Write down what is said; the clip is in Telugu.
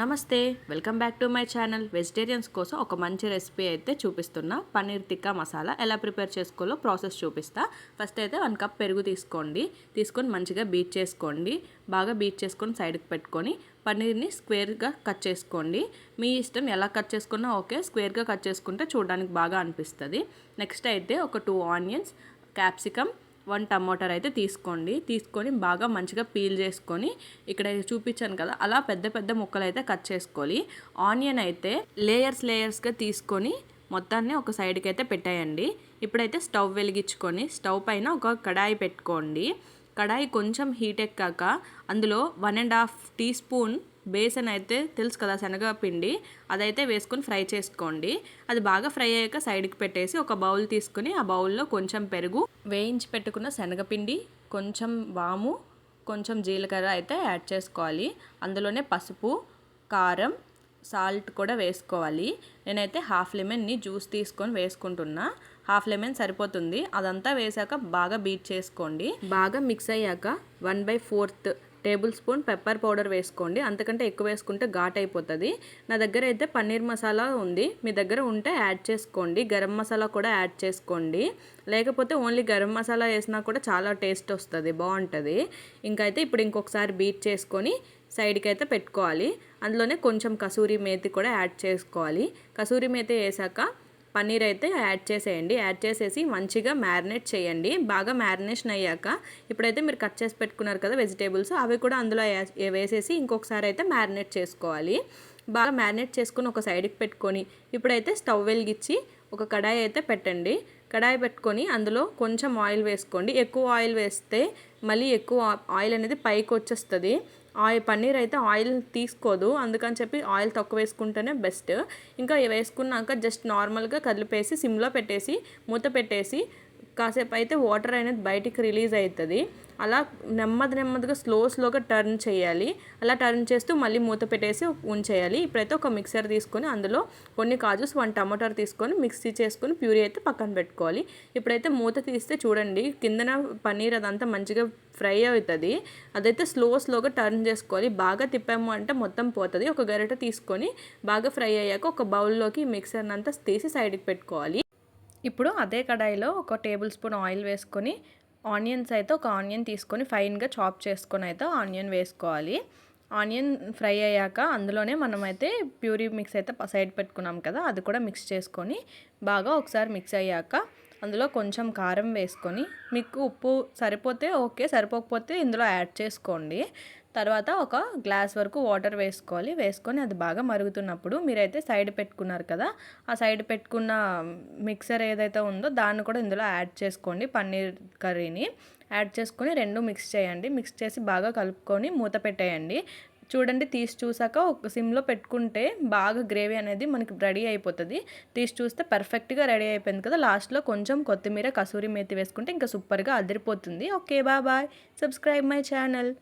నమస్తే welcome back to my channel. Vegetarians కోసం ఒక మంచి రెసిపీ అయితే చూపిస్తున్నా. పన్నీర్ టిక్కా మసాలా ఎలా ప్రిపేర్ చేసుకోవాలో ప్రాసెస్ చూపిస్తా. ఫస్ట్ అయితే వన్ కప్ పెరుగు తీసుకోండి. తీసుకొని మంచిగా బీట్ చేసుకోండి. బాగా బీట్ చేసుకొని సైడ్కి పెట్టుకొని పన్నీర్ని స్క్వేర్గా కట్ చేసుకోండి. మీ ఇష్టం ఎలా కట్ చేసుకున్నా ఓకే స్క్వేర్గా కట్ చేసుకుంటే చూడడానికి బాగా అనిపిస్తుంది. నెక్స్ట్ అయితే ఒక టూ ఆనియన్స్ క్యాప్సికమ్ వన్ టమాటర్ అయితే తీసుకోండి. తీసుకొని బాగా మంచిగా పీల్ చేసుకొని ఇక్కడ చూపించాను కదా అలా పెద్ద పెద్ద ముక్కలు అయితే కట్ చేసుకోవాలి. ఆనియన్ అయితే లేయర్స్ లేయర్స్గా తీసుకొని మొత్తాన్ని ఒక సైడ్కి అయితే పెట్టేయండి. ఇప్పుడైతే స్టవ్ వెలిగించుకొని స్టవ్ పైన ఒక కడాయి పెట్టుకోండి. కడాయి కొంచెం హీట్ ఎక్కాక అందులో one and half teaspoon besan అయితే తెలుసు కదా శనగపిండి అదైతే వేసుకొని ఫ్రై చేసుకోండి. అది బాగా ఫ్రై అయ్యాక సైడ్కి పెట్టేసి ఒక బౌల్ తీసుకుని ఆ బౌల్లో కొంచెం పెరుగు వేయించి పెట్టుకున్న శనగపిండి కొంచెం వాము కొంచెం జీలకర్ర అయితే యాడ్ చేసుకోవాలి. అందులోనే పసుపు కారం సాల్ట్ కూడా వేసుకోవాలి. నేనైతే హాఫ్ లెమన్ని జ్యూస్ తీసుకొని వేసుకుంటున్నా. హాఫ్ లెమన్ సరిపోతుంది. అదంతా వేసాక బాగా బీట్ చేసుకోండి. బాగా మిక్స్ అయ్యాక one by fourth tablespoon pepper powder వేసుకోండి. అంతకంటే ఎక్కువ వేసుకుంటే ఘాట్ అయిపోతుంది. నా దగ్గర అయితే పన్నీర్ మసాలా ఉంది. మీ దగ్గర ఉంటే యాడ్ చేసుకోండి. గరం మసాలా కూడా యాడ్ చేసుకోండి. లేకపోతే ఓన్లీ గరం మసాలా వేసినా కూడా చాలా టేస్ట్ వస్తుంది. బాగుంటుంది. ఇంకైతే ఇప్పుడు ఇంకొకసారి బీట్ చేసుకొని సైడ్కి అయితే పెట్టుకోవాలి. అందులోనే కొంచెం కసూరి మేతి కూడా యాడ్ చేసుకోవాలి. కసూరి మేతి వేసాక పన్నీర్ అయితే యాడ్ చేసేయండి. యాడ్ చేసేసి మంచిగా మ్యారినేట్ చేయండి. బాగా మ్యారినేషన్ అయ్యాక ఇప్పుడైతే మీరు కట్ చేసి పెట్టుకున్నారు కదా వెజిటేబుల్స్ అవి కూడా అందులో వేసేసి ఇంకొకసారి అయితే మ్యారినేట్ చేసుకోవాలి. బాగా మ్యారినేట్ చేసుకొని ఒక సైడ్కి పెట్టుకొని ఇప్పుడైతే స్టవ్ వెలిగించి ఒక కడాయి అయితే పెట్టండి. కడాయి పెట్టుకొని అందులో కొంచెం ఆయిల్ వేసుకోండి. ఎక్కువ ఆయిల్ వేస్తే మళ్ళీ ఎక్కువ ఆయిల్ అనేది పైకి వచ్చేస్తుంది. ఆయిల్ పన్నీర్ అయితే ఆయిల్ తీసుకోదు. అందుకని చెప్పి ఆయిల్ తక్కువ వేసుకుంటేనే బెస్ట్. ఇంకా వేసుకున్నాక జస్ట్ నార్మల్గా కదిలిపేసి సిమ్లో పెట్టేసి మూత పెట్టేసి కాసేపు అయితే వాటర్ అనేది బయటికి రిలీజ్ అవుతుంది. అలా నెమ్మది నెమ్మదిగా స్లో స్లోగా టర్న్ చేయాలి. అలా టర్న్ చేస్తూ మళ్ళీ మూత పెట్టేసి ఉంచేయాలి. ఇప్పుడైతే ఒక మిక్సర్ తీసుకొని అందులో కొన్ని కాజుస్ వన్ టమాటార్ తీసుకొని మిక్సీ చేసుకొని ప్యూరీ అయితే పక్కన పెట్టుకోవాలి. ఇప్పుడైతే మూత తీస్తే చూడండి కిందన పన్నీర్ అదంతా మంచిగా ఫ్రై అవుతుంది. అదైతే స్లో స్లోగా టర్న్ చేసుకోవాలి. బాగా తిప్పాము అంటే మొత్తం పోతుంది. ఒక గరిట తీసుకొని బాగా ఫ్రై అయ్యాక ఒక బౌల్లోకి మిక్సర్ని అంతా తీసి సైడ్కి పెట్టుకోవాలి. ఇప్పుడు అదే కడాయిలో ఒక టేబుల్ స్పూన్ ఆయిల్ వేసుకొని ఆనియన్స్ అయితే ఒక ఆనియన్ తీసుకొని ఫైన్గా చాప్ చేసుకొని అయితే ఆనియన్ వేసుకోవాలి. ఆనియన్ ఫ్రై అయ్యాక అందులోనే మనమైతే ప్యూరీ మిక్స్ అయితే సైడ్ పెట్టుకున్నాం కదా అది కూడా మిక్స్ చేసుకొని బాగా ఒకసారి మిక్స్ అయ్యాక అందులో కొంచెం కారం వేసుకొని మీకు ఉప్పు సరిపోతే ఓకే సరిపోకపోతే ఇందులో యాడ్ చేసుకోండి. తర్వాత ఒక గ్లాస్ వరకు వాటర్ వేసుకోవాలి. వేసుకొని అది బాగా మరుగుతున్నప్పుడు మీరైతే సైడ్ పెట్టుకున్నారు కదా ఆ సైడ్ పెట్టుకున్న మిక్సర్ ఏదైతే ఉందో దాన్ని కూడా ఇందులో యాడ్ చేసుకోండి పన్నీర్ కర్రీని. యాడ్ చేసుకొని రెండు మిక్స్ చేయండి. మిక్స్ చేసి బాగా కలుపుకొని మూత పెట్టేయండి. చూడండి తీసి చూసాక ఒక సిమ్లో పెట్టుకుంటే బాగా గ్రేవీ అనేది మనకి రెడీ అయిపోతుంది. తీసి చూస్తే పర్ఫెక్ట్గా రెడీ అయిపోయింది కదా. లాస్ట్లో కొంచెం కొత్తిమీర కసూరి మేతి వేసుకుంటే ఇంకా సూపర్గా అదిరిపోతుంది. Okay bye subscribe my channel.